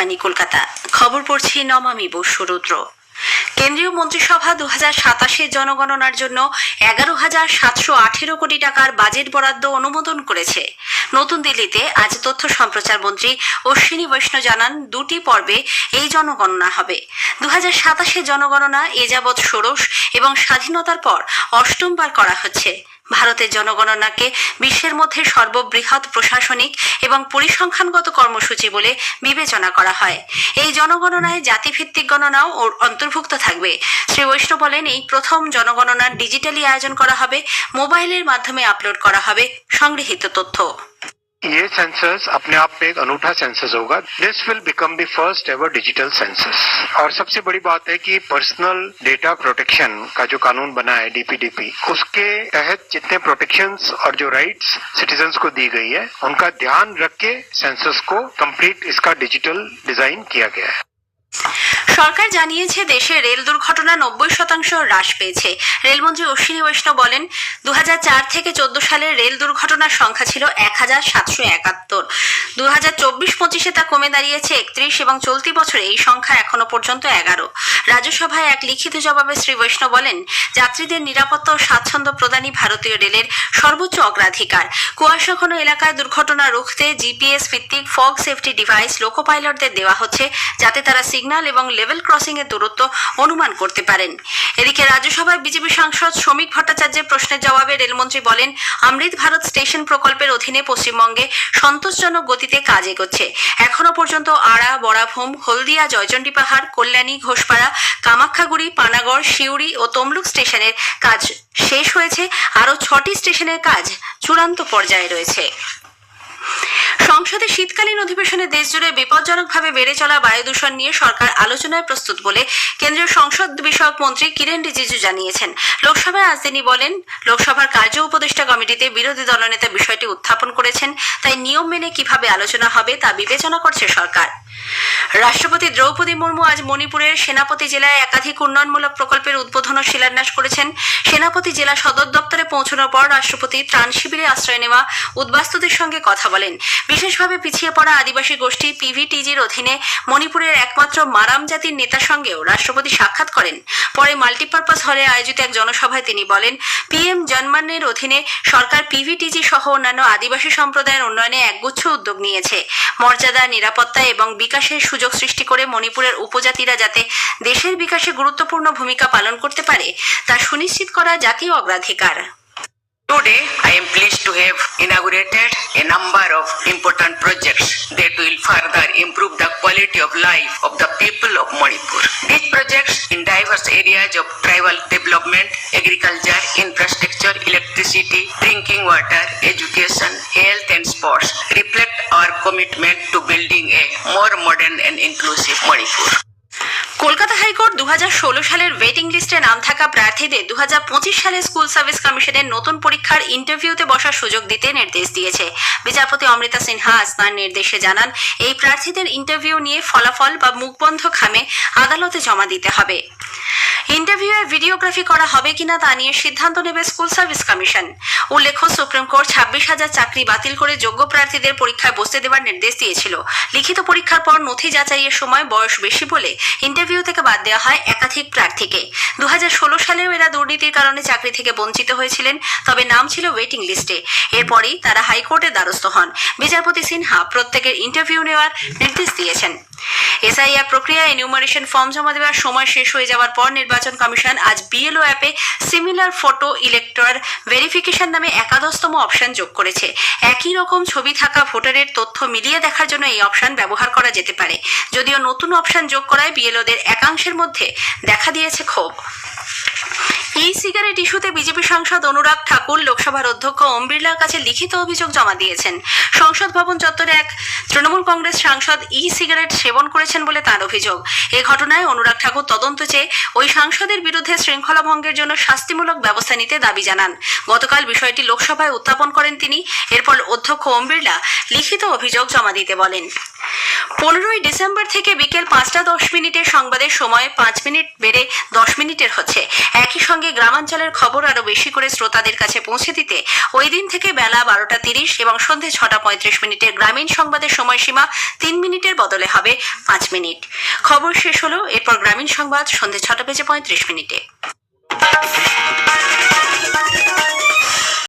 আকাশবাণী কলকাতা। খবর পড়ছি নমামি বসুরুদ্র কেন্দ্রীয় মন্ত্রিসভা দু হাজার জনগণনার জন্য এগারো হাজার সাতশো আঠেরো কোটি টাকার বাজেট বরাদ্দ অনুমোদন করেছে। নতুন দিল্লিতে আজ তথ্য সম্প্রচার মন্ত্রী অশ্বিনী বৈষ্ণব জানান, দুটি পর্বে এই জনগণনা হবে। দু হাজার জনগণনা এ যাবৎ ষোড়শ এবং স্বাধীনতার পর অষ্টমবার করা হচ্ছে। ভারতের জনগণনাকে বিশ্বের মধ্যে সর্ববৃহৎ প্রশাসনিক এবং পরিসংখ্যানগত কর্মসূচি বলে বিবেচনা করা হয়। এই জনগণনায় জাতিভিত্তিক গণনাও ওর অন্তর্ভুক্ত থাকবে। শ্রী বৈষ্ণব বলেন, এই প্রথম জনগণনার ডিজিটালি আয়োজন করা হবে, মোবাইলের মাধ্যমে আপলোড করা হবে সংগৃহীত তথ্য। ये सेंसस अपने आप में एक अनूठा सेंसस होगा। This will become the first ever digital census और सबसे बड़ी बात है कि पर्सनल डेटा प्रोटेक्शन का जो कानून बना है डीपीडीपी उसके तहत जितने प्रोटेक्शन और जो राइट्स सिटीजन्स को दी गई है, उनका ध्यान रख के सेंसस को कंप्लीट इसका डिजिटल डिज़ाइन किया गया है। সরকার জানিয়েছে, দেশে রেল দুর্ঘটনা নব্বই শতাংশ হ্রাস পেয়েছে। রেলমন্ত্রী অশ্বিনী বৈষ্ণব বলেন দু হাজার চার থেকে চোদ্দ সালে রেল দুর্ঘটনার সংখ্যা ছিল এক হাজার সাতশো একাত্তর। দু হাজার চব্বিশ পঁচিশে তা কমে দাঁড়িয়েছে একত্রিশ এবং চলতি বছরে এই সংখ্যা এখনও পর্যন্ত এগারো। রাজ্যসভায় এক লিখিত জবাবে শ্রী বৈষ্ণব বলেন, যাত্রীদের নিরাপত্তা ও স্বাচ্ছন্দ্য প্রদানই ভারতীয় রেলের সর্বোচ্চ অগ্রাধিকার। কুয়াশাঘন এলাকায় দুর্ঘটনা রুখতে জিপিএস ভিত্তিক ফগ সেফটি ডিভাইস লোকো পাইলটদের দেওয়া হচ্ছে, যাতে তারা সিগন্যাল এবং লেভেল ক্রসিং এর দূরত্ব অনুমান করতে পারেন। এদিকে রাজ্যসভায় বিজেপি সাংসদ শ্রমিক ভট্টাচার্যের প্রশ্নের জবাবে রেলমন্ত্রী বলেন, অমৃত ভারত স্টেশন প্রকল্পের অধীনে পশ্চিমবঙ্গে সন্তোষজনক গতিতে কাজ এগোচ্ছে। এখনও পর্যন্ত আড়া বড়াভূম, হলদিয়া জয়চণ্ডী পাহাড় কল্যাণী, ঘোষপাড়া, কামাখ্যাগুড়ি, পানাগড় শিউড়ি ও তমলুক স্টেশনের কাজ শেষ হয়েছে। আরও ছটি স্টেশনের কাজ চূড়ান্ত পর্যায়ে রয়েছে। সংসদে শীতকালীন অধিবেশনে দেশজুড়ে বিপজ্জনকভাবে বেড়ে চলা বায়ু দূষণ নিয়ে সরকার আলোচনায় প্রস্তুত বলে কেন্দ্রীয় সংসদ বিষয়ক মন্ত্রী কিরেন রিজিজু জানিয়েছেন। লোকসভায় আজ তিনি বলেন, লোকসভার কার্য উপদেষ্টা কমিটিতে বিরোধী দলনেতা বিষয়টি উত্থাপন করেছেন, তাই নিয়ম মেনে কীভাবে আলোচনা হবে তা বিবেচনা করছে সরকার। রাষ্ট্রপতি দ্রৌপদী মুর্মু আজ মণিপুরের সেনাপতি জেলায় একাধিক উন্নয়নমূলক প্রকল্পের উদ্বোধন ও শিলান্যাস করেছেন। সেনাপতি জেলা সদর দপ্তরে পৌঁছানোর পর রাষ্ট্রপতি ত্রাণ শিবিরে আশ্রয় নেওয়া উদ্বাস্তুদের সঙ্গে কথা বলেন। বিশেষভাবে পিছিয়ে পড়া আদিবাসী গোষ্ঠী পিভিটিজির অধীনে মণিপুরের একমাত্র মারাম জাতির নেতার সঙ্গেও রাষ্ট্রপতি সাক্ষাৎ করেন। পরে মাল্টিপারপাস হলে আয়োজিত এক জনসভায় তিনি বলেন, পিএম জন্মানের অধীনে সরকার পিভিটিজি সহ অন্যান্য আদিবাসী সম্প্রদায়ের উন্নয়নে একগুচ্ছ উদ্যোগ নিয়েছে। মর্যাদা নিরাপত্তা এবং বিকাশের সুযোগ সৃষ্টি করে মণিপুরের উপজাতিরা যাতে দেশের বিকাশে গুরুত্বপূর্ণ ভূমিকা পালন করতে পারে তা সুনিশ্চিত করা জাতীয় অগ্রাধিকার Today, I am pleased to have inaugurated a number of important projects that will further improve the quality of life of the people of Manipur. These projects in diverse areas of tribal development, agriculture, infrastructure, electricity, drinking water, education, health and sports reflect our commitment to building a more modern and inclusive Manipur. Kolkata high court দু হাজার ষোলো সালের waiting লিস্টে নাম থাকা প্রার্থীদের দু সালে স্কুল সার্ভিস কমিশনের নতুন পরীক্ষার ইন্টারভিউতে বসার সুযোগ দিতে নির্দেশ দিয়েছে। বিচারপতি অমৃতা সিনহা আজ নির্দেশে জানান, এই প্রার্থীদের ইন্টারভিউ নিয়ে ফলাফল বা মুখবন্ধ খামে আদালতে জমা দিতে হবে। ইন্টারভিউয়ে ভিডিওগ্রাফি করা হবে কিনা তা নিয়ে সিদ্ধান্ত নেবে স্কুল সার্ভিস কমিশন। উল্লেখ্য, সুপ্রিম কোর্ট ছাব্বিশ হাজার চাকরি বাতিল করে যোগ্য প্রার্থীদের পরীক্ষায় বসতে দেওয়ার নির্দেশ দিয়েছিল। লিখিত পরীক্ষার পর নথি যাচাইয়ের সময় বয়স বেশি বলে ইন্টারভিউ থেকে বাদ দেওয়া হয় একাধিক প্রার্থীকে। দু হাজার ষোলো সালেও এরা দুর্নীতির কারণে চাকরি থেকে বঞ্চিত হয়েছিলেন, তবে নাম ছিল ওয়েটিং লিস্টে এরপরই তারা হাইকোর্টের দ্বারস্থ হন। বিচারপতি সিনহা প্রত্যেকের ইন্টারভিউ নেওয়ার নির্দেশ দিয়েছেন। এসআইআর প্রক্রিয়া এনিউমারেশন ফর্ম জমা দেওয়ার সময় শেষ হয়ে যাওয়ার পর নির্বাচন কমিশন আজ বিএলও অ্যাপে সিমিলার ফটো ইলেক্টর ভেরিফিকেশন নামে একাদশতম অপশন যোগ করেছে। একই রকম ছবি থাকা ভোটারের তথ্য মিলিয়ে দেখার জন্য এই অপশন ব্যবহার করা যেতে পারে। যদিও নতুন অপশন যোগ করায় বিএলওদের একাংশের মধ্যে দেখা দিয়েছে ক্ষোভ। সিগারেট ইস্যুতে বিজেপি সাংসদ অনুরাগ ঠাকুর লোকসভার অধ্যক্ষ ওম বিড়লার কাছে লিখিত অভিযোগ জমা দিয়েছেন। সংসদ ভবন চত্বরে এক তৃণমূল কংগ্রেস সাংসদ ই সিগারেট সেবন করেছেন বলে তার অভিযোগ। এ ঘটনায় অনুরাগ ঠাকুর তদন্ত চেয়ে ওই সাংসদের বিরুদ্ধে শৃঙ্খলা ভঙ্গের জন্য শাস্তিমূলক ব্যবস্থা নিতে দাবি জানান। গতকাল বিষয়টি লোকসভায় উত্থাপন করেন তিনি। এরপর অধ্যক্ষ ওম বিড়লা লিখিত অভিযোগ জমা দিতে বলেন। পনেরোই ডিসেম্বর থেকে বিকেল পাঁচটা দশ মিনিটের সংবাদের সময় পাঁচ মিনিট বেড়ে দশ মিনিটের হচ্ছে। একই সঙ্গে গ্রামাঞ্চলের খবর আরও বেশি করে শ্রোতাদের কাছে পৌঁছে দিতে ওই দিন থেকে বেলা বারোটা তিরিশ এবং সন্ধে ছটা পঁয়ত্রিশ মিনিটে গ্রামীণ সংবাদের সময়সীমা তিন মিনিটের বদলে হবে পাঁচ মিনিট। খবর শেষ হলো, এরপর গ্রামীণ সংবাদ সন্ধে ছটা বেজে পঁয়ত্রিশ মিনিটে।